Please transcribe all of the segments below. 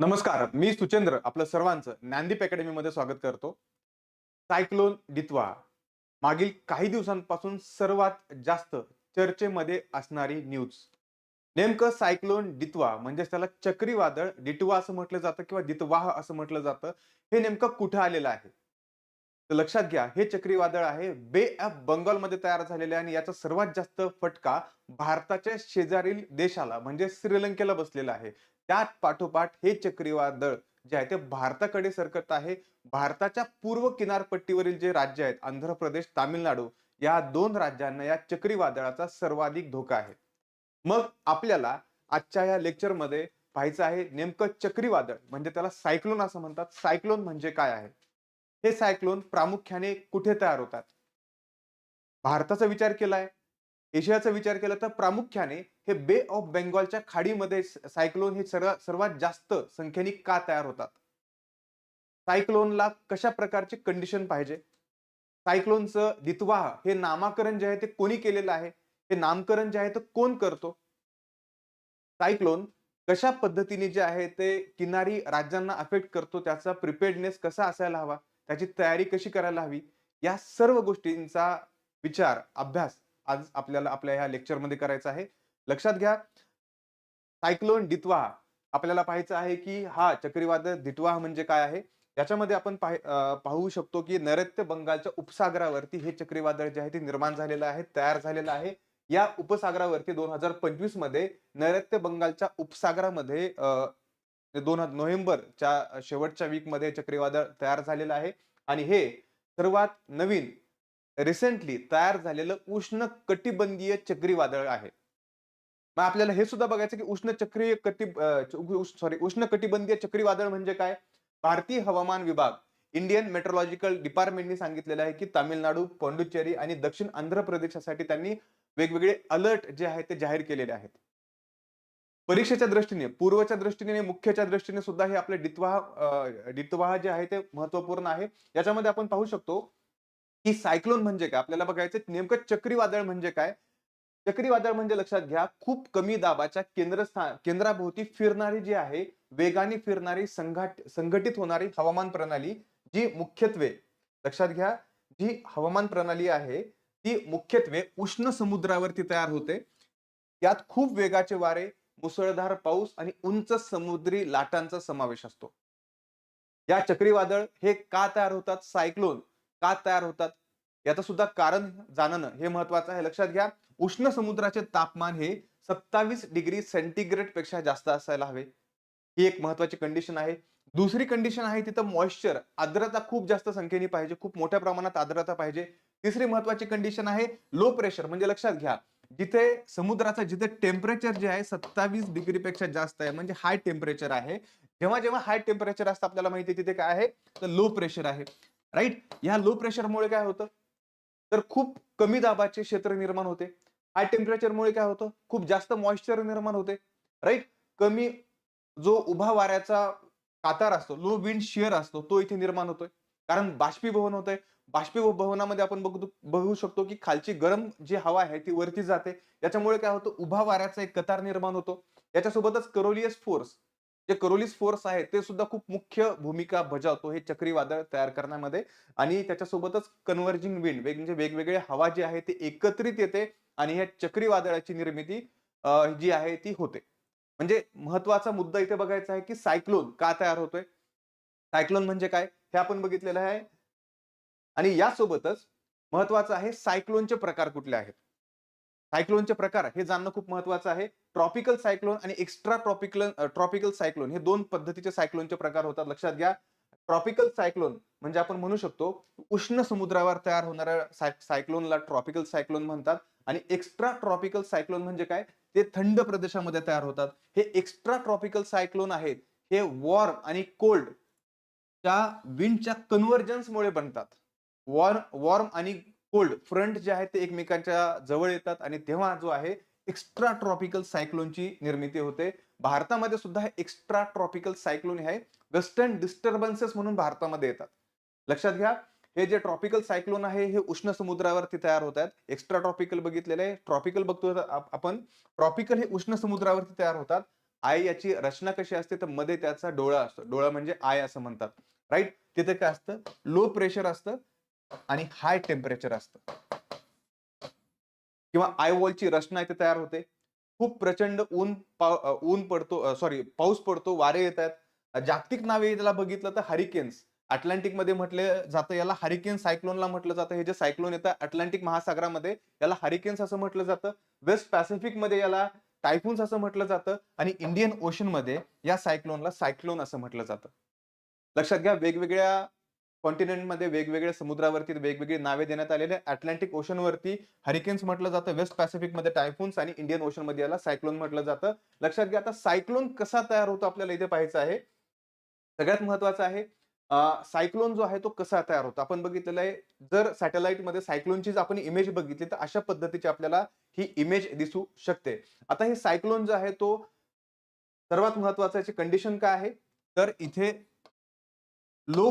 नमस्कार मी सुचेंद्र आपलं सर्वांचं ज्ञानदीप अकॅडमीमध्ये स्वागत करतो. सायक्लोन डित्वा मागील काही दिवसांपासून सर्वात जास्त चर्चेमध्ये असणारी न्यूज. नेमकं सायक्लोन डित्वा म्हणजेच त्याला चक्रीवादळ डिटवा असं म्हटलं जातं किंवा दितवाह असं म्हटलं जातं हे नेमकं कुठं आलेलं आहे? तर लक्षात घ्या हे चक्रीवादळ आहे बे ऑफ बंगालमध्ये तयार झालेले आहे आणि याचा सर्वात जास्त फटका भारताच्या शेजारील देशाला म्हणजे श्रीलंकेला बसलेला आहे. त्यात पाठोपाठ हे चक्रीवादळ जे आहे ते भारताकडे सरकत आहे. भारताच्या पूर्व किनारपट्टीवरील जे राज्य आहेत आंध्र प्रदेश तामिळनाडू या दोन राज्यांना या चक्रीवादळाचा सर्वाधिक धोका आहे. मग आपल्याला आजच्या या लेक्चरमध्ये पाहायचं आहे नेमकं चक्रीवादळ म्हणजे त्याला सायक्लोन असं म्हणतात. सायक्लोन म्हणजे काय आहे? हे सायक्लोन प्रामुख्याने कुठे तयार होतात? भारताचा विचार केलाय एशियाचा विचार केला तर प्रामुख्याने हे बे ऑफ बेंगॉलच्या खाडीमध्ये सायक्लोन हे सर्व सर्वात जास्त संख्येने का तयार होतात? सायक्लोनला कशा प्रकारचे कंडिशन पाहिजे? सायक्लोनचं दितवाह हे नामाकरण जे आहे ते कोणी केलेलं आहे? हे नामकरण जे आहे ते कोण करतो? सायक्लोन कशा पद्धतीने जे आहे ते किनारी राज्यांना अफेक्ट करतो? त्याचा प्रिपेअर्डनेस कसा असायला हवा? त्याची तयारी कशी करायला हवी? या सर्व गोष्टींचा विचार अभ्यास आज आपल्याला आपल्या ह्या लेक्चरमध्ये करायचा आहे. लक्षात घ्या सायक्लोन डितवा आपल्याला पाहायचं आहे की हा चक्रीवादळ दिटवाह म्हणजे काय आहे? याच्यामध्ये आपण पाहू शकतो की नैऋत्य बंगालच्या उपसागरावरती हे चक्रीवादळ जे आहे ते निर्माण झालेलं आहे तयार झालेलं आहे. या उपसागरावरती दोन हजार पंचवीसमध्ये नैऋत्य बंगालच्या उपसागरामध्ये म्हणजे दोन नोव्हेंबरच्या शेवटच्या वीकमध्ये चक्रीवादळ तयार झालेलं आहे. आणि हे सर्वात नवीन रिसेंटली तयार झालेलं उष्ण कटिबंधीय चक्रीवादळ आहे. मग आपल्याला हे सुद्धा बघायचं की उष्ण चक्रीय कटी सॉरी उष्ण कटिबंधीय चक्रीवादळ म्हणजे काय? भारतीय हवामान विभाग इंडियन मेट्रोलॉजिकल डिपार्टमेंटने सांगितलेलं आहे की तामिळनाडू पांडुचेरी आणि दक्षिण आंध्र प्रदेशासाठी त्यांनी वेगवेगळे अलर्ट जे आहेत ते जाहीर केलेले आहेत. परीक्षेच्या दृष्टीने पूर्वच्या दृष्टीने मुख्यच्या दृष्टीने सुद्धा हे आपले डितवाह डितवाह जे आहे ते महत्त्वपूर्ण आहे. याच्यामध्ये आपण पाहू शकतो की सायक्लोन म्हणजे काय? आपल्याला बघायचं नेमकं चक्रीवादळ म्हणजे काय? चक्रीवादळ म्हणजे लक्षात घ्या खूप कमी दाबाच्या केंद्रस्थान केंद्राभोवती फिरणारी जी आहे वेगाने फिरणारी संघाट संघटित होणारी हवामान प्रणाली जी मुख्यत्वे लक्षात घ्या जी हवामान प्रणाली आहे ती मुख्यत्वे उष्ण समुद्रावरती तयार होते. यात खूप वेगाचे वारे मुसळधार पाऊस आणि उंच समुद्री लाटांचा समावेश असतो. या चक्रीवादळ हे का तयार होतात? सायक्लोन का तयार होतात? याचं सुद्धा कारण जाणणं हे महत्वाचं आहे. लक्षात घ्या उष्ण समुद्राचे तापमान हे सत्तावीस डिग्री सेंटीग्रेडपेक्षा जास्त असायला हवे. ही एक महत्वाची कंडिशन आहे. दुसरी कंडिशन आहे तिथं मॉइश्चर आर्द्रता खूप जास्त संख्येने पाहिजे. खूप मोठ्या प्रमाणात आर्द्रता पाहिजे. तिसरी महत्वाची कंडिशन आहे लो प्रेशर म्हणजे लक्षात घ्या जिथे समुद्राचं जिथे टेम्परेचर जे आहे सत्तावीस डिग्री पेक्षा जास्त आहे म्हणजे हाय टेम्परेचर आहे. जेव्हा जेव्हा हाय टेम्परेचर असतं आपल्याला माहिती आहे तिथे काय आहे? तर लो प्रेशर आहे. राईट या लो प्रेशरमुळे काय होतं? तर खूप कमी दाबाचे क्षेत्र निर्माण होते. हाय टेम्परेचरमुळे काय होतं? खूप जास्त मॉइश्चर निर्माण होते. राईट कमी जो उभा वाऱ्याचा कातार असतो लो विंड शिअर असतो तो इथे निर्माण होतोय. कारण बाष्पीभवन होतंय. बाष्पीभवनामध्ये आपण बघू बघू शकतो की खालची गरम जी हवा आहे ती वरती जाते. याच्यामुळे काय होतं उभा वाऱ्याचा एक कतार निर्माण होतो. याच्यासोबतच करोलियस फोर्स जे करोलिस फोर्स आहे ते सुद्धा खूप मुख्य भूमिका बजावतो हे चक्रीवादळ तयार करण्यामध्ये. आणि त्याच्यासोबतच कन्व्हर्जिंग विंड म्हणजे वेगवेगळे हवा जी आहे ती एकत्रित येते आणि ह्या चक्रीवादळाची निर्मिती जी आहे ती होते. म्हणजे महत्त्वाचा मुद्दा इथे बघायचा आहे की सायक्लोन का तयार होतोय? सायक्लोन म्हणजे काय? हे आपण बघितलेलं आहे. आणि यासोबतच महत्वाचं आहे सायक्लोनचे प्रकार कुठले आहेत? सायक्लोनचे प्रकार हे जाणणं खूप महत्वाचं आहे. ट्रॉपिकल सायक्लोन आणि एक्स्ट्रा ट्रॉपिकल ट्रॉपिकल सायक्लोन हे दोन पद्धतीचे सायक्लोनचे प्रकार होतात लक्षात घ्या. ट्रॉपिकल सायक्लोन म्हणजे आपण म्हणू शकतो उष्ण समुद्रावर तयार होणाऱ्या साय सायक्लोनला ट्रॉपिकल सायक्लोन म्हणतात आणि एक्स्ट्रा ट्रॉपिकल सायक्लोन म्हणजे काय? ते थंड प्रदेशामध्ये तयार होतात. हे एक्स्ट्रा ट्रॉपिकल सायक्लोन आहेत. हे वॉर्म आणि कोल्ड च्या विंडच्या कन्व्हर्जन्समुळे बनतात. वॉर्म वॉर्म आणि कोल्ड फ्रंट जे आहे ते एकमेकांच्या जवळ येतात आणि तेव्हा जो आहे एक्स्ट्रा ट्रॉपिकल सायक्लोनची निर्मिती होते. भारतामध्ये सुद्धा हे एक्स्ट्रा ट्रॉपिकल सायक्लोन हे वेस्टर्न डिस्टर्बन्सेस म्हणून भारतामध्ये येतात. लक्षात घ्या हे जे ट्रॉपिकल सायक्लोन आहे हे उष्ण समुद्रावरती तयार होत आहेत. एक्स्ट्रा ट्रॉपिकल बघितलेले आहे. ट्रॉपिकल बघतो आपण ट्रॉपिकल हे उष्ण समुद्रावरती तयार होतात. आय याची रचना कशी असते तर मध्ये त्याचा डोळा असतो. डोळा म्हणजे आय असं म्हणतात. राईट तिथे काय असतं? लो प्रेशर असतं. आणि हाय टेम्परेचर असतं. किंवा आयवॉलची रचना इथे तयार होते. खूप प्रचंड ऊन पाव ऊन पडतो सॉरी पाऊस पडतो वारे येत आहेत जागतिक नावे त्याला बघितलं तर हरिकेन्स अटलांटिकमध्ये म्हटलं जातं याला हरिकेन सायक्लोनला म्हटलं जातं. हे जे सायक्लोन येतं अटलांटिक महासागरामध्ये याला हरिकेन्स असं म्हटलं जातं. वेस्ट पॅसिफिकमध्ये याला टायफून्स असं म्हटलं जातं. आणि इंडियन ओशनमध्ये या सायक्लोनला सायक्लोन असं म्हटलं जातं. लक्षात घ्या वेगवेगळ्या कॉन्टिनेंटमध्ये वेगवेगळ्या समुद्रावरती वेगवेगळी नावे देण्यात आलेले अटलांटिक ओशनवरती हरिकेन्स म्हटलं जातं वेस्ट पॅसिफिकमध्ये टायफून्स आणि इंडियन ओशनमध्ये याला सायक्लोन म्हटलं जातं. लक्षात घ्या आता सायक्लोन कसा तयार होतो आपल्याला इथे पाहायचं आहे. सगळ्यात महत्वाचं आहे सायक्लोन जो आहे तो कसा तयार होतो? आपण बघितलेलं आहे जर सॅटेलाइटमध्ये सायक्लोनची आपण इमेज बघितली तर अशा पद्धतीची आपल्याला ही इमेज दिसू शकते. आता हे सायक्लोन जो आहे तो सर्वात महत्वाचं कंडिशन काय आहे? तर इथे लो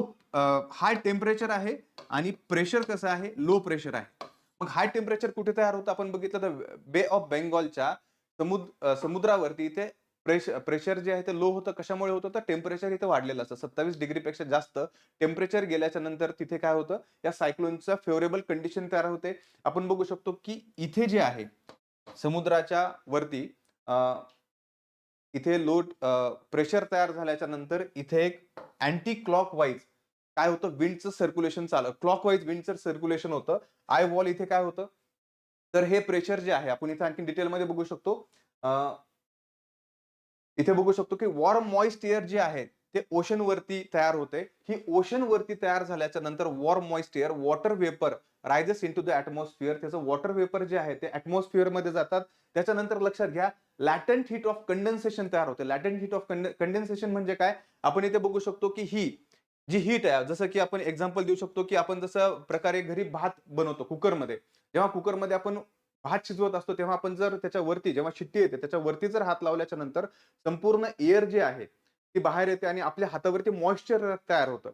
हाय टेम्परेचर आहे आणि प्रेशर कसं आहे? लो प्रेशर आहे. मग हाय टेम्परेचर कुठे तयार होतं? आपण बघितलं तर बे ऑफ बेंगॉलच्या समुद्र समुद्रावरती इथे प्रेशर प्रेशर जे आहे ते लो होतं. कशामुळे होतं? तर टेम्परेचर इथे वाढलेलं असतं. सत्तावीस डिग्रीपेक्षा जास्त टेम्परेचर गेल्याच्यानंतर तिथे काय होतं? या सायक्लोनचं फेवरेबल कंडिशन तयार होते. आपण बघू शकतो की इथे जे आहे समुद्राच्या वरती इथे लोड प्रेशर तयार झाल्याच्यानंतर इथे एक अँटी क्लॉक वाईज काय होतं? विंडचं सर्क्युलेशन चालू क्लॉक वाईज विंडचं सर्क्युलेशन होतं. आय वॉल इथे काय होतं? तर हे प्रेशर जे आहे आपण इथे आणखी डिटेलमध्ये बघू शकतो. इथे बघू शकतो की वॉर्म मॉइस्ट एअर जे आहे ते ओशन वरती तयार होते. ही ओशन वरती तयार झाल्याच्यानंतर warm moist air water vapour rises into the atmosphere त्याचं वॉटर वेपर जे आहे ते ऍटमॉस्फिअरमध्ये जातात. त्याच्यानंतर लक्षात घ्या लॅटंट हीट ऑफ कंडेन्सेशन तयार होते. लॅटंट हीट ऑफ कंडेन्सेशन म्हणजे काय? आपण इथे बघू शकतो की ही जी हीट आहे जसं की आपण एक्झाम्पल देऊ शकतो की आपण जसं प्रकारे घरी भात बनवतो कुकरमध्ये. जेव्हा कुकरमध्ये आपण भात शिजवत असतो तेव्हा आपण जर त्याच्यावरती जेव्हा शिट्टी येते त्याच्यावरती जर हात लावल्याच्या नंतर संपूर्ण एअर जे आहे ती बाहेर येते आणि आपल्या हातावरती मॉइश्चर तयार होतं.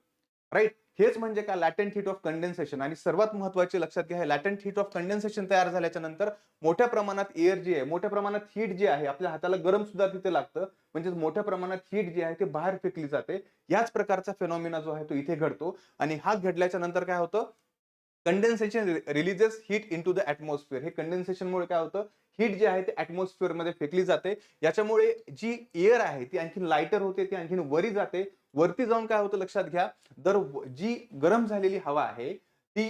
राईट हेच म्हणजे काय लॅटंट हीट ऑफ कंडेन्सेशन आणि सर्वात महत्त्वाचे लक्षात घ्या लॅटंट हीट ऑफ कंडेन्सेशन तयार झाल्याच्यानंतर मोठ्या प्रमाणात एअर जी आहे मोठ्या प्रमाणात हीट जी आहे आपल्या हाताला गरम सुद्धा तिथे लागतं. म्हणजे मोठ्या प्रमाणात हीट जी आहे ती बाहेर फेकली जाते. याच प्रकारचा फेनॉमिना जो आहे तो इथे घडतो. आणि हा घडल्याच्या नंतर काय होतं? Condensation releases heat into the atmosphere हे कंडेन्सेशनमुळे काय होतं? हीट जी आहे ते ऍटमॉस्फिअरमध्ये फेकली जाते. याच्यामुळे जी एअर आहे ती आणखी लाइटर होते ती आणखी वरी जाते. वरती जाऊन काय होतं लक्षात घ्या. तर जी गरम झालेली हवा आहे ती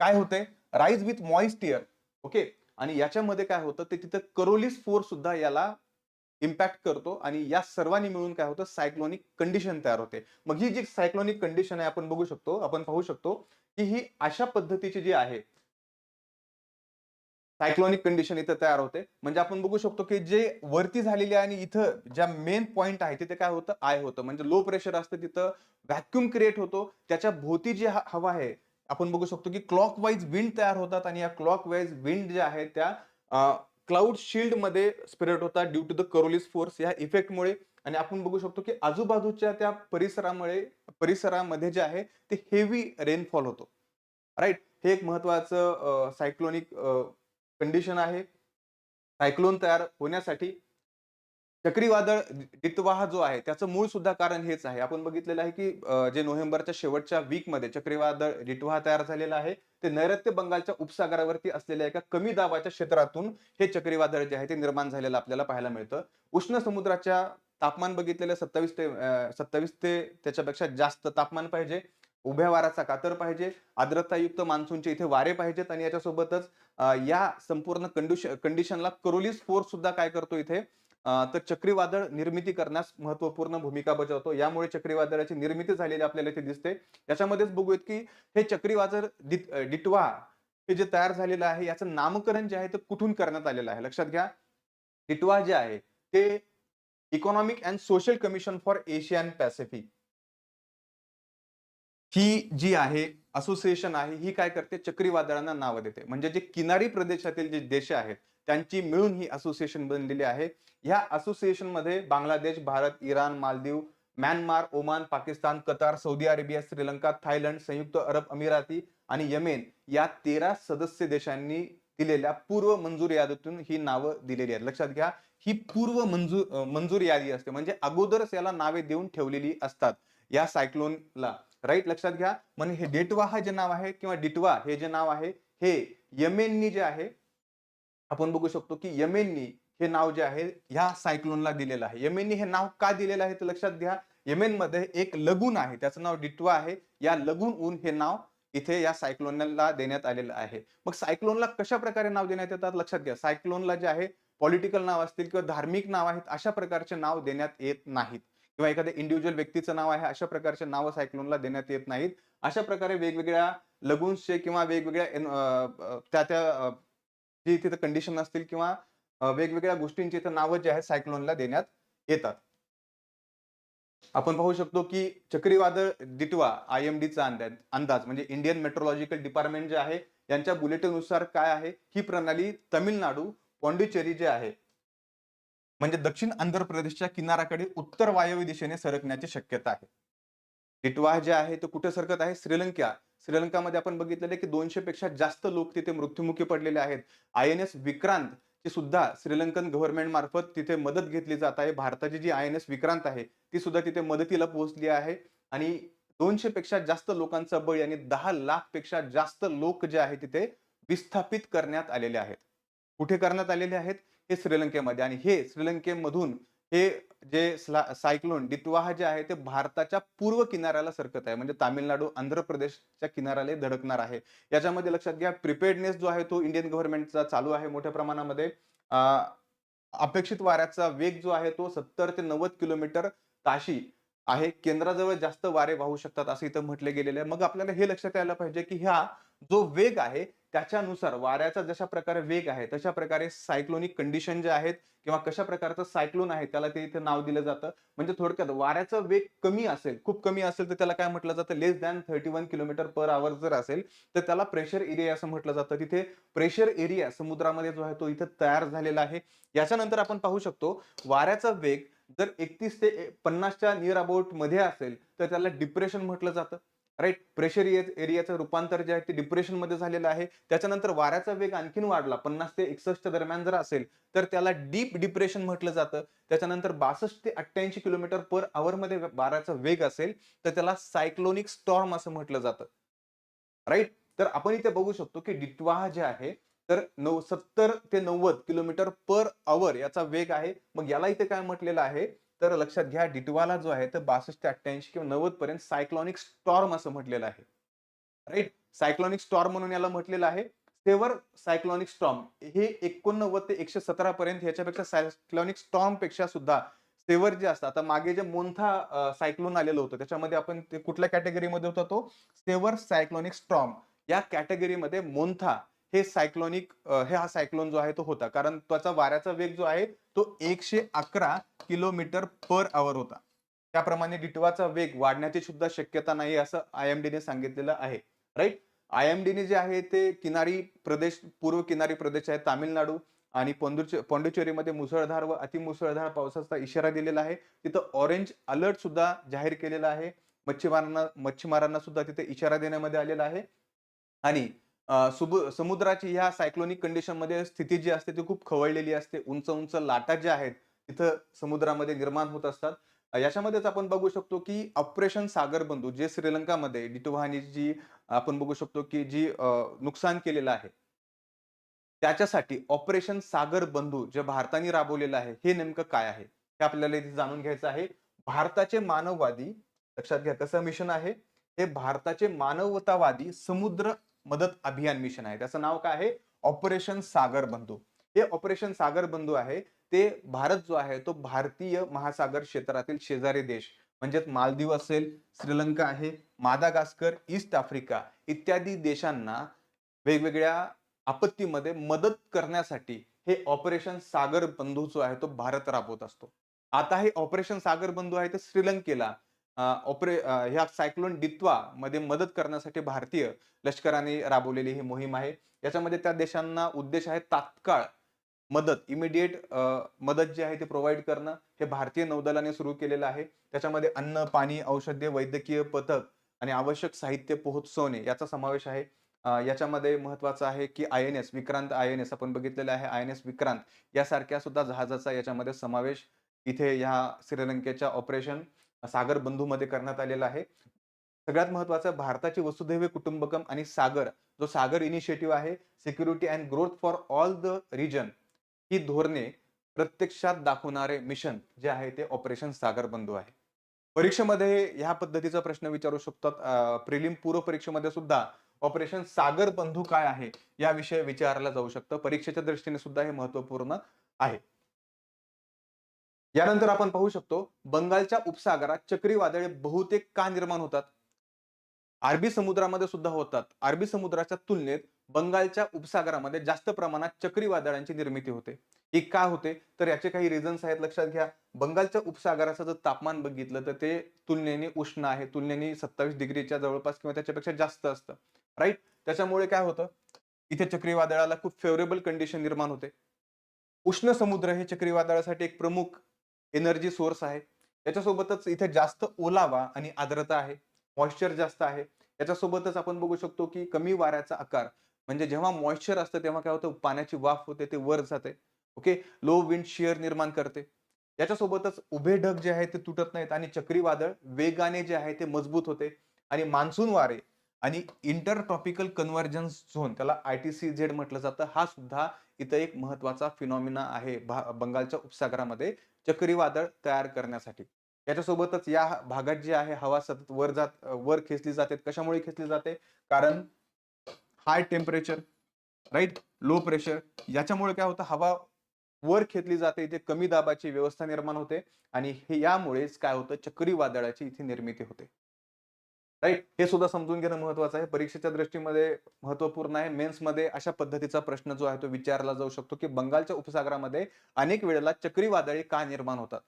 काय होते? Rise with moist air okay आणि याच्यामध्ये काय होतं? ते तिथं करोलिस फोर्स सुद्धा याला इम्पॅक्ट करतो आणि या सर्वांनी मिळून काय होतं? सायक्लोनिक कंडिशन तयार होते. मग ही जी सायक्लोनिक कंडिशन आहे आपण बघू शकतो आपण पाहू शकतो की ही अशा पद्धतीची जी आहे सायक्लोनिक कंडिशन इथं तयार होते. म्हणजे आपण बघू शकतो की जे वरती झालेली आणि इथं ज्या मेन पॉइंट आहे तिथे काय होतं? आय होतं. म्हणजे लो प्रेशर असतं तिथं व्हॅक्युम क्रिएट होतो. त्याच्या भोवती जी हवा आहे आपण बघू शकतो की क्लॉक वाईज विंड तयार होतात आणि या क्लॉक वाईज विंड ज्या आहे त्या क्लाउड शिल्डमध्ये स्प्रेड होतात due to the Coriolis force या इफेक्टमुळे. आणि आपण बघू शकतो की आजूबाजूच्या त्या परिसरामुळे परिसरामध्ये जे आहे ते हेवी रेनफॉल होतो. राईट? हे एक महत्वाचं सायक्लोनिक कंडिशन आहे. सायक्लोन तयार होण्यासाठी चक्रीवादळ डितवाहा जो आहे त्याचं मूळ सुद्धा कारण हेच आहे. आपण बघितलेलं आहे की जे नोव्हेंबरच्या शेवटच्या वीकमध्ये चक्रीवादळ डिटवाहा तयार झालेला आहे ते नैऋत्य बंगालच्या उपसागरावरती असलेल्या एका कमी दाबाच्या क्षेत्रातून हे चक्रीवादळ जे आहे ते निर्माण झालेलं आपल्याला पाहायला मिळतं. उष्ण समुद्राच्या तापमान बघितलेलं सत्तावीस ते सत्तावीस ते त्याच्यापेक्षा जास्त तापमान पाहिजे. उभ्या वाराचा कातर पाहिजे आर्द्रतायुक्त मान्सूनचे इथे वारे पाहिजेत आणि याच्यासोबतच या संपूर्ण कंडिशन कंडिशनला करोलीस फोर्स सुद्धा काय करतो इथे तर चक्रीवादळ निर्मिती करण्यास महत्त्वपूर्ण भूमिका बजावतो. यामुळे चक्रीवादळाची निर्मिती झालेली आपल्याला इथे दिसते. याच्यामध्येच बघूयात की हे चक्रीवादळ डिटवा हे जे तयार झालेलं आहे याचं नामकरण जे आहे ते कुठून करण्यात आलेलं आहे? लक्षात घ्या. डिटवा जे आहे ते economic and social commission for Asia and Pacific ही जी आहे असोसिएशन आहे ही काय करते? चक्रीवादळांना नावं देते. म्हणजे जे किनारी प्रदेशातील जे देश आहेत त्यांची मिळून ही असोसिएशन बनलेली आहे. ह्या असोसिएशनमध्ये Bangladesh Bharat Iran Maldives Myanmar Oman Pakistan Qatar Saudi Arabia Sri Lanka Thailand संयुक्त अरब अमिराती आणि यमेन या तेरा सदस्य देशांनी दिलेल्या पूर्व मंजूर यादीतून ही नावं दिलेली आहेत. लक्षात घ्या ही पूर्व मंजूर मंजूर यादी असते. म्हणजे अगोदरच याला नावे देऊन ठेवलेली असतात. या सायक्लोनला. राईट लक्षात घ्या. म्हणजे हे डेटवा हा जे नाव आहे किंवा डिटवा हे जे नाव आहे हे यमेननी जे आहे आपण बघू शकतो की यमेननी हे नाव जे आहे ह्या सायक्लोनला दिलेलं आहे. यमेननी हे नाव का दिलेलं आहे ते लक्षात घ्या. यमेनमध्ये एक लगून आहे. त्याचं नाव डिटवा आहे. या लगून ऊन हे नाव इथे या सायक्लोनला देण्यात आलेलं आहे. मग सायक्लोनला कशा प्रकारे नाव देण्यात येतात? लक्षात घ्या. सायक्लोनला जे आहे पॉलिटिकल नाव असतील किंवा धार्मिक नाव आहेत अशा प्रकारचे नाव देण्यात येत नाहीत. किंवा एखाद्या इंडिव्हिज्युअल व्यक्तीचं नाव आहे अशा प्रकारचे नावं सायक्लोनला देण्यात येत नाहीत. अशा प्रकारे वेगवेगळ्या लगुन्सचे किंवा वेगवेगळ्या त्या त्या जी तिथं कंडिशन असतील किंवा वेगवेगळ्या गोष्टींची इथं नावं जे आहेत सायक्लोनला देण्यात येतात. आपण पाहू शकतो की चक्रीवादळ दिटवा आय एम डीचा अंदाज अंदाज म्हणजे इंडियन मेट्रोलॉजिकल डिपार्टमेंट जे आहे यांच्या बुलेटिननुसार काय आहे? ही प्रणाली तमिळनाडू पॉंडिचेरी जे आहे म्हणजे दक्षिण आंध्र प्रदेशच्या किनाऱ्याकडे उत्तर वायव्य दिशेने सरकण्याची शक्यता आहे. इटवा जे आहे ते कुठे सरकत आहे? श्रीलंका. श्रीलंकामध्ये आपण बघितलेलं की दोनशे पेक्षा जास्त लोक तिथे मृत्युमुखी पडलेले आहेत. आय एन एस विक्रांत ची सुद्धा श्रीलंकन गव्हर्नमेंट मार्फत तिथे मदत घेतली जात आहे. भारताची जी आय एन एस विक्रांत आहे ती सुद्धा तिथे मदतीला पोहोचली आहे. आणि दोनशे पेक्षा जास्त लोकांचा बळी आणि दहा लाखपेक्षा जास्त लोक जे आहे तिथे विस्थापित करण्यात आलेले आहेत. कुठे करण्यात आलेले आहेत? हे श्रीलंकेमध्ये आणि हे श्रीलंकेमधून हे जे सायक्लोन डितवाह जे आहे ते भारताच्या पूर्व किनाऱ्याला सरकत आहे. म्हणजे तामिळनाडू आंध्र प्रदेशच्या किनाऱ्याला धडकणार आहे. याच्यामध्ये लक्षात घ्या प्रिपेअर्डनेस जो आहे तो इंडियन गव्हर्नमेंटचा चालू आहे मोठ्या प्रमाणामध्ये. अपेक्षित वाऱ्याचा वेग जो आहे तो सत्तर ते नव्वद किलोमीटर ताशी आहे. केंद्राजवळ जास्त वारे वाहू शकतात असं इथं म्हटले गेलेले आहे. मग आपल्याला हे लक्षात यायला पाहिजे की ह्या जो वेग आहे त्याच्यानुसार वाऱ्याचा जशा प्रकारे वेग आहे तशा प्रकारे सायक्लोनिक कंडिशन जे आहेत किंवा कशा प्रकारचं सायक्लोन आहे त्याला ते इथे नाव दिलं जातं. म्हणजे थोडक्यात वाऱ्याचा वेग कमी असेल खूप कमी असेल तर त्याला काय म्हटलं जातं? Less than thirty one kilometre per hour जर असेल तर त्याला प्रेशर एरिया असं म्हटलं जातं. तिथे प्रेशर एरिया समुद्रामध्ये जो आहे तो इथे तयार झालेला आहे. याच्यानंतर आपण पाहू शकतो वाऱ्याचा वेग जर एकतीस ते पन्नासच्या नियर अबाउटमध्ये असेल तर त्याला डिप्रेशन म्हटलं जातं. राईट प्रेशर एरियाचं रूपांतर जे आहे ते डिप्रेशनमध्ये झालेलं आहे. त्याच्यानंतर वाऱ्याचा वेग आणखीन वाढला. पन्नास ते एकसष्ट दरम्यान जर असेल तर त्याला डीप डिप्रेशन म्हटलं जातं. त्याच्यानंतर बासष्ट ते अठ्ठ्याऐंशी किलोमीटर पर आवर मध्ये वाऱ्याचा वेग असेल तर त्याला सायक्लोनिक स्टॉर्म असं म्हटलं जातं. राईट तर आपण इथे बघू शकतो की डिटवाह जे आहे तर नऊ सत्तर ते नव्वद किलोमीटर पर आवर याचा वेग आहे. मग याला इथे काय म्हटलेलं आहे? तर लक्षात घ्या डिटवाला जो आहे तर बासष्ट ते अठ्ठ्याऐंशी किंवा नव्वद पर्यंत सायक्लॉनिक स्टॉर्म असं म्हटलेलं आहे. राईट सायक्लॉनिक स्टॉर्म म्हणून याला म्हटलेलं आहे. सेवर सायक्लॉनिक स्टॉर्म हे एकोणनव्वद ते एकशे सतरा पर्यंत ह्याच्यापेक्षा सायक्लॉनिक स्टॉर्मपेक्षा सुद्धा सेवर जे असतात आता मागे जे मोन्था सायक्लोन आलेलं होतं त्याच्यामध्ये आपण ते कुठल्या कॅटेगरीमध्ये होता तो? Severe cyclonic storm. या कॅटेगरीमध्ये मोन्था हे सायक्लॉनिक हे हा सायक्लोन जो आहे तो होता. कारण त्याचा वाऱ्याचा वेग जो आहे तो एकशे अकरा किलोमीटर पर आवर होता. त्याप्रमाणे डिटवाचा वेग वाढण्याची सुद्धा शक्यता नाही असं आय एम डीने सांगितलेलं आहे. राईट आय एम डीने जे आहे ते किनारी प्रदेश पूर्व किनारी प्रदेश आहे तामिळनाडू आणि पोंडुचे पोंडुचेरीमध्ये मुसळधार व अतिमुसळधार पावसाचा इशारा दिलेला आहे. तिथं ऑरेंज अलर्ट सुद्धा जाहीर केलेला आहे. मच्छीमारांना मच्छीमारांना सुद्धा तिथे इशारा देण्यामध्ये आलेला आहे. आणि समुद्राची ह्या सायक्लोनिक कंडिशनमध्ये स्थिती जी असते ती खूप खवळलेली असते. उंच उंच लाटा ज्या आहेत तिथं समुद्रामध्ये निर्माण होत असतात. याच्यामध्येच आपण बघू शकतो की ऑपरेशन सागर बंधू जे श्रीलंकामध्ये डिटोहानी जी आपण बघू शकतो की जी नुकसान केलेलं आहे. त्याच्यासाठी ऑपरेशन सागर बंधू जे भारताने राबवलेलं आहे हे नेमकं काय आहे? हे आपल्याला इथे जाणून घ्यायचं आहे. भारताचे मानववादी लक्षात घ्या कसं मिशन आहे? हे भारताचे मानवतावादी समुद्र मदत अभियान मिशन आहे. त्याचं नाव काय आहे? ऑपरेशन सागर बंधू. हे ऑपरेशन सागर बंधू आहे ते भारत जो आहे तो भारतीय महासागर क्षेत्रातील शेजारी देश म्हणजेच मालदीव असेल श्रीलंका आहे मादागास्कर ईस्ट आफ्रिका इत्यादी देशांना वेगवेगळ्या आपत्तीमध्ये मदत करण्यासाठी हे ऑपरेशन सागर बंधू जो आहे तो भारत राबवत असतो. आता हे ऑपरेशन सागर बंधू आहे ते श्रीलंकेला ऑपरे ह्या सायक्लोन डित्वा मध्ये मदत करण्यासाठी भारतीय लष्कराने राबवलेली ही मोहीम आहे. याच्यामध्ये त्या देशांना उद्देश आहे तात्काळ मदत इमिडिएट मदत जी आहे ती प्रोव्हाइड करणं. हे भारतीय नौदलाने सुरू केलेलं आहे. त्याच्यामध्ये अन्न पाणी औषधे वैद्यकीय पथक आणि आवश्यक साहित्य पोहोचवणे याचा समावेश आहे. याच्यामध्ये महत्वाचं आहे की I N S Vikrant I N S आपण बघितलेलं आहे. आय एन एस विक्रांत यासारख्या सुद्धा जहाजाचा याच्यामध्ये समावेश इथे ह्या श्रीलंकेच्या ऑपरेशन सागर बंधूमध्ये करण्यात आलेला आहे. सगळ्यात महत्वाचं भारताची वसुधैव कुटुंबकम आणि सागर जो सागर इनिशिएटिव्ह आहे security and growth for all the region ही धोरणे प्रत्यक्षात दाखवणारे मिशन जे आहे ते ऑपरेशन सागर बंधू आहे. परीक्षेमध्ये ह्या पद्धतीचा प्रश्न विचारू शकतात. प्रिलिम पूर्व परीक्षेमध्ये सुद्धा ऑपरेशन सागर बंधू काय आहे याविषयी विचारला जाऊ शकतं. परीक्षेच्या दृष्टीने सुद्धा हे महत्त्वपूर्ण आहे. यानंतर आपण पाहू शकतो बंगालच्या उपसागरात चक्रीवादळे बहुतेक का निर्माण होतात? अरबी समुद्रामध्ये सुद्धा होतात. अरबी समुद्राच्या तुलनेत बंगालच्या उपसागरामध्ये जास्त प्रमाणात चक्रीवादळांची निर्मिती होते. ही का होते? तर याचे काही रिझन्स आहेत लक्षात घ्या. बंगालच्या उपसागराचं जर तापमान बघितलं तर ते तुलनेने उष्ण आहे. तुलनेने सत्तावीस डिग्रीच्या जवळपास किंवा त्याच्यापेक्षा जास्त असतं. राईट त्याच्यामुळे काय होतं? इथे चक्रीवादळाला खूप फेवरेबल कंडिशन निर्माण होते. उष्ण समुद्र हे चक्रीवादळासाठी एक प्रमुख एनर्जी सोर्स आहे. त्याच्यासोबतच इथे जास्त ओलावा आणि आर्द्रता आहे. मॉइश्चर जास्त आहे. त्याच्यासोबतच आपण बघू शकतो की कमी वाऱ्याचा आकार म्हणजे जेव्हा मॉइश्चर असतं तेव्हा काय होतं? पाण्याची वाफ होते ते वर जाते. ओके? लो विंड शिअर निर्माण करते. याच्यासोबतच उभे ढग जे आहे ते तुटत नाहीत आणि चक्रीवादळ वेगाने जे आहे ते मजबूत होते. आणि मान्सून वारे आणि इंटर ट्रॉपिकल कन्व्हर्जन्स झोन त्याला आय टी सी झेड म्हटलं जातं. हा सुद्धा इथं एक महत्त्वाचा फिनॉमिना आहे. भा- बंगालच्या उपसागरामध्ये चक्रीवादळ तयार करण्यासाठी. याच्यासोबतच या भागात जी आहे हवा सतत वर जात वर खेचली जाते. कशामुळे खेचली जाते? कारण high temperature right low pressure याच्यामुळे काय होतं? हवा वर खेचली जाते. इथे कमी दाबाची व्यवस्था निर्माण होते. आणि हे यामुळेच काय होतं? चक्रीवादळाची इथे निर्मिती होते. राईट हे सुद्धा समजून घेणं महत्वाचं आहे. परीक्षेच्या दृष्टीमध्ये महत्त्वपूर्ण आहे. मेन्समध्ये अशा पद्धतीचा प्रश्न जो आहे तो विचारला जाऊ शकतो की बंगालच्या उपसागरामध्ये अनेक वेळेला चक्रीवादळी का निर्माण होतात?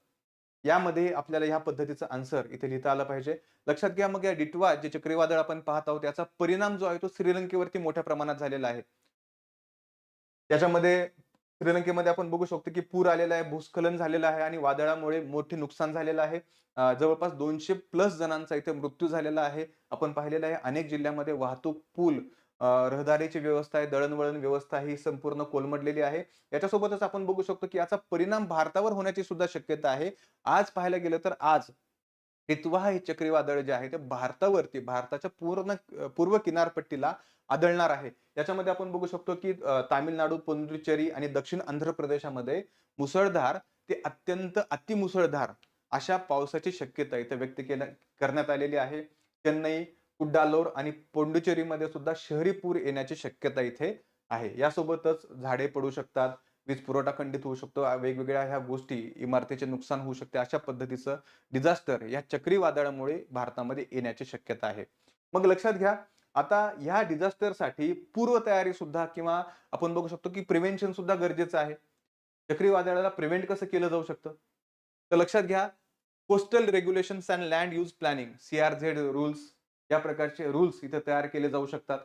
यामध्ये आपल्याला ह्या पद्धतीचं आन्सर इथे लिहिता आलं पाहिजे. लक्षात घ्या मग या डिटवा जे चक्रीवादळ आपण पाहत आहोत त्याचा परिणाम जो आहे तो श्रीलंकेवरती मोठ्या प्रमाणात झालेला आहे. त्याच्यामध्ये श्रीलंकेमध्ये आपण बघू शकतो की पूर आलेला आहे भूस्खलन झालेलं आहे आणि वादळामुळे मोठे नुकसान झालेलं आहे. जवळपास दोनशे प्लस जणांचा इथे मृत्यू झालेला आहे. आपण पाहिलेलं आहे अनेक जिल्ह्यामध्ये वाहतूक पूल रहदारीची व्यवस्था आहे दळणवळण व्यवस्था ही संपूर्ण कोलमडलेली आहे. याच्यासोबतच आपण बघू शकतो की याचा परिणाम भारतावर होण्याची सुद्धा शक्यता आहे. आज पाहायला गेलं तर आज टितवा हे चक्रीवादळ जे आहे ते भारतावरती भारताच्या पूर्ण पूर्व किनारपट्टीला आदळणार आहे. याच्यामध्ये आपण बघू शकतो की तामिळनाडू पुंडुचेरी आणि दक्षिण आंध्र प्रदेशामध्ये मुसळधार ते अत्यंत अतिमुसळधार अशा पावसाची शक्यता इथे व्यक्त केल्या करण्यात आलेली आहे. चेन्नई कुड्डालोर आणि पोंडुचेरीमध्ये सुद्धा शहरी पूर येण्याची शक्यता इथे आहे. यासोबतच झाडे पडू शकतात वीज पुरवठा खंडित होऊ शकतो वेगवेगळ्या ह्या गोष्टी इमारतीचे नुकसान होऊ शकते अशा पद्धतीचं डिझास्टर या चक्रीवादळामुळे भारतामध्ये येण्याची शक्यता आहे. मग लक्षात घ्या आता ह्या डिझास्टरसाठी पूर्वतयारी सुद्धा किंवा आपण बघू शकतो की प्रिव्हेन्शन सुद्धा गरजेचं आहे. चक्रीवादळाला प्रिव्हेंट कसं केलं जाऊ शकतं? तर लक्षात घ्या coastal regulations and land use planning CRZ rules या प्रकारचे रुल्स इथे तयार केले जाऊ शकतात.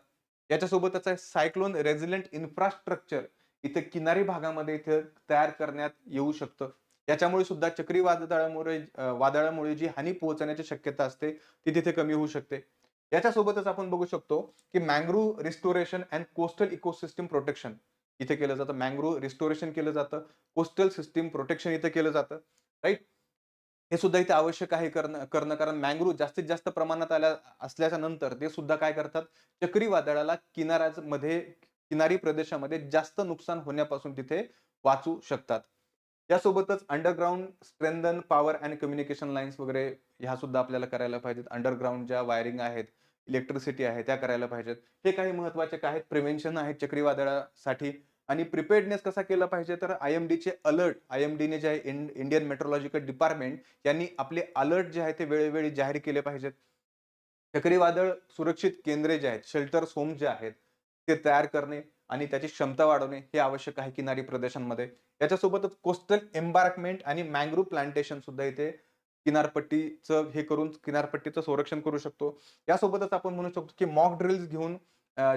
याच्यासोबतच आहे सायक्लोन रेझिलेंट इन्फ्रास्ट्रक्चर इथे किनारी भागामध्ये इथे तयार करण्यात येऊ शकतं. याच्यामुळे सुद्धा चक्रीवादळामुळे वादळामुळे जी हानी पोहोचण्याची शक्यता असते ती तिथे कमी होऊ शकते. याच्यासोबतच आपण बघू शकतो की mangrove restoration and coastal ecosystem protection इथे केलं जातं. मँग्रोव्ह रिस्टोरेशन केलं जातं. कोस्टल सिस्टीम प्रोटेक्शन इथे केलं जातं. राईट हे सुद्धा इथे आवश्यक आहे करणं करणं. कारण मँग्रोव्ह जास्तीत जास्त प्रमाणात आल्या असल्याच्या नंतर ते सुद्धा काय करतात? चक्रीवादळाला किनाऱ्यामध्ये किनारी प्रदेशामध्ये जास्त नुकसान होण्यापासून तिथे वाचू शकतात. यासोबतच underground strengthen power and communication lines वगैरे ह्या सुद्धा आपल्याला करायला पाहिजेत. अंडरग्राऊंड ज्या वायरिंग आहेत इलेक्ट्रिसिटी आहे त्या करायला पाहिजेत. हे काही महत्त्वाचे काय आहेत? प्रिव्हेन्शन आहेत चक्रीवादळासाठी. आणि प्रिपेअर्डनेस कसा केला पाहिजे? तर आय एम चे अलर्ट आय एम डीने जे आहे इंडियन मेट्रोलॉजिकल डिपार्टमेंट यांनी आपले अलर्ट जे आहे ते वेळोवेळी जाहीर केले पाहिजेत. चक्रीवादळ सुरक्षित केंद्रे जे आहेत शेल्टर्स होम जे आहेत ते तयार करणे. आणि त्याची क्षमता वाढवणे हे आवश्यक आहे किनारी प्रदेशांमध्ये. याच्यासोबतच कोस्टल एम्बार्कमेंट आणि मँग्रोव्ह प्लांटेशन सुद्धा इथे किनारपट्टीचं हे करून किनारपट्टीचं संरक्षण करू शकतो. यासोबतच आपण म्हणू शकतो की मॉक ड्रिल्स घेऊन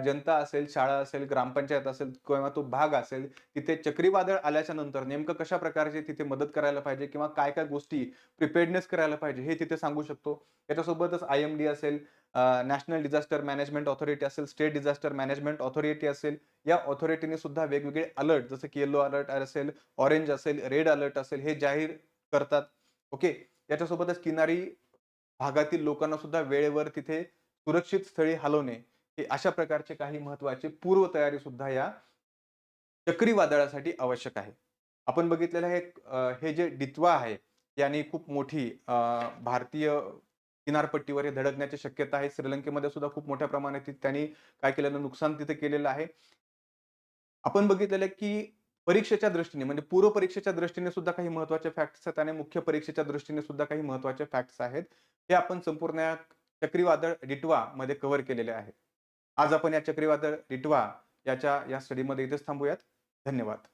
जनता असेल शाळा असेल ग्रामपंचायत असेल किंवा तो भाग असेल तिथे चक्रीवादळ आल्याच्यानंतर नेमकं कशा प्रकारचे तिथे मदत करायला पाहिजे किंवा काय काय गोष्टी प्रिपेअर्डनेस करायला पाहिजे हे तिथे सांगू शकतो. याच्यासोबतच आय एम डी असेल नॅशनल डिझास्टर मॅनेजमेंट ऑथॉरिटी असेल स्टेट डिझास्टर मॅनेजमेंट ऑथॉरिटी असेल या ऑथॉरिटीने सुद्धा वेगवेगळे अलर्ट जसं की येलो अलर्ट असेल ऑरेंज असेल रेड अलर्ट असेल हे जाहीर करतात. ओके? याच्यासोबतच किनारी भागातील लोकांना सुद्धा वेळेवर तिथे सुरक्षित स्थळी हलवणे हे अशा प्रकारचे काही महत्त्वाचे पूर्वतयारी सुद्धा या चक्रीवादळासाठी आवश्यक आहे. आपण बघितलेलं हे हे जे डित्वा आहे याने खूप मोठी भारतीय किनारपट्टीवर हे धडकण्याची शक्यता आहे. श्रीलंकेमध्ये सुद्धा खूप मोठ्या प्रमाणात त्यांनी काय केलेलं नुकसान तिथे केलेलं आहे. आपण बघितलेलं की परीक्षेच्या दृष्टीने म्हणजे पूर्व परीक्षेच्या दृष्टीने सुद्धा काही महत्त्वाचे फॅक्ट्स आहेत आणि मुख्य परीक्षेच्या दृष्टीने सुद्धा काही महत्त्वाचे फॅक्ट्स आहेत. हे आपण संपूर्ण या चक्रीवादळ डिटवा मध्ये कव्हर केलेले आहेत आज आपण या चक्रीवादळ डिटवा याच्या या स्टडीमध्ये इथेच थांबूयात. धन्यवाद.